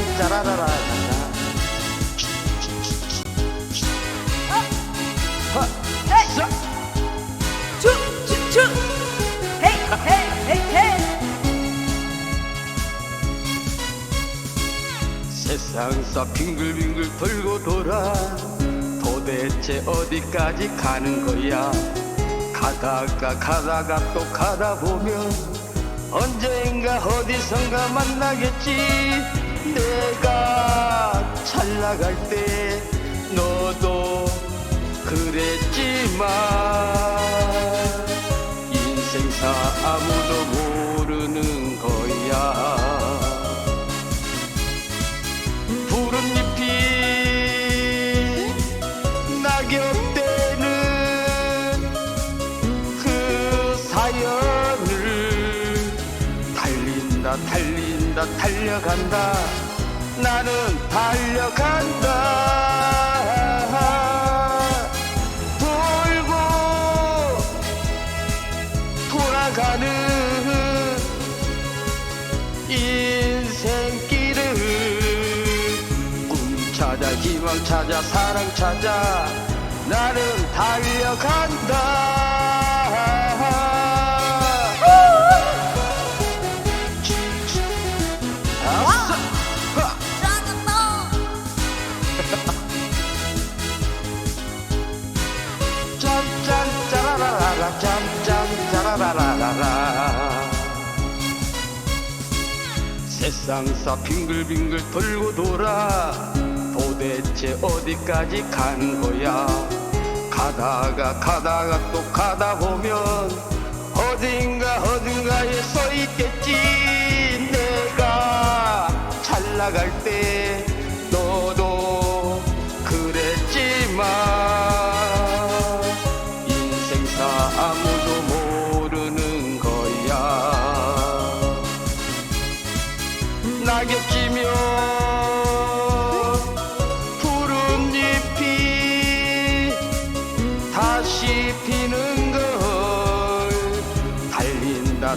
짠 짜라라라. 어? 어? 춤춤춤 헤이 헤이 헤이 헤이. 세상사 빙글빙글 돌고 돌아 도대체 어디까지 가는 거야? 가다가 가다가 또 가다 보면 언제인가 어디선가 만나겠지. 내가 잘 나갈 때 너도 그랬지만 인생사 아무도 모르는 거야. 푸른 잎이 낙엽되는 그 사연을 달린다 달린다 달려간다 나는 달려간다. 돌고 돌아가는 인생길을 꿈 찾아 희망 찾아 사랑 찾아 나는 달려간다 짜라라라 짠짠 짜라라라라 세상사 빙글빙글 돌고 돌아. 도대체 어디까지 가는 거야? 가다가 가다가 또 가다 보면 어딘가 어딘가에 서 있겠지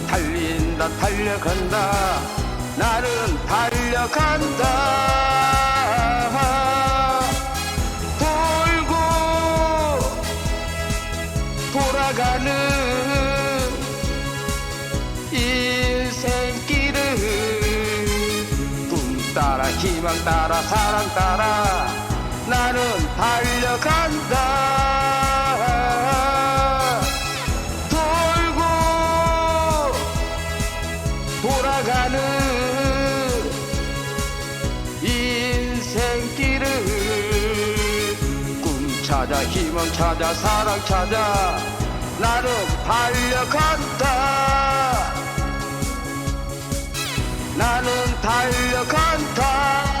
달린다 달린다 달려간다. 나는 달려간다. 돌고 돌아가는 인생길을 꿈 따라 희망 따라 사랑 따라 나는 달려간다 찾아 희망 찾아 사랑 찾아 나는 달려간다. 나는 달려간다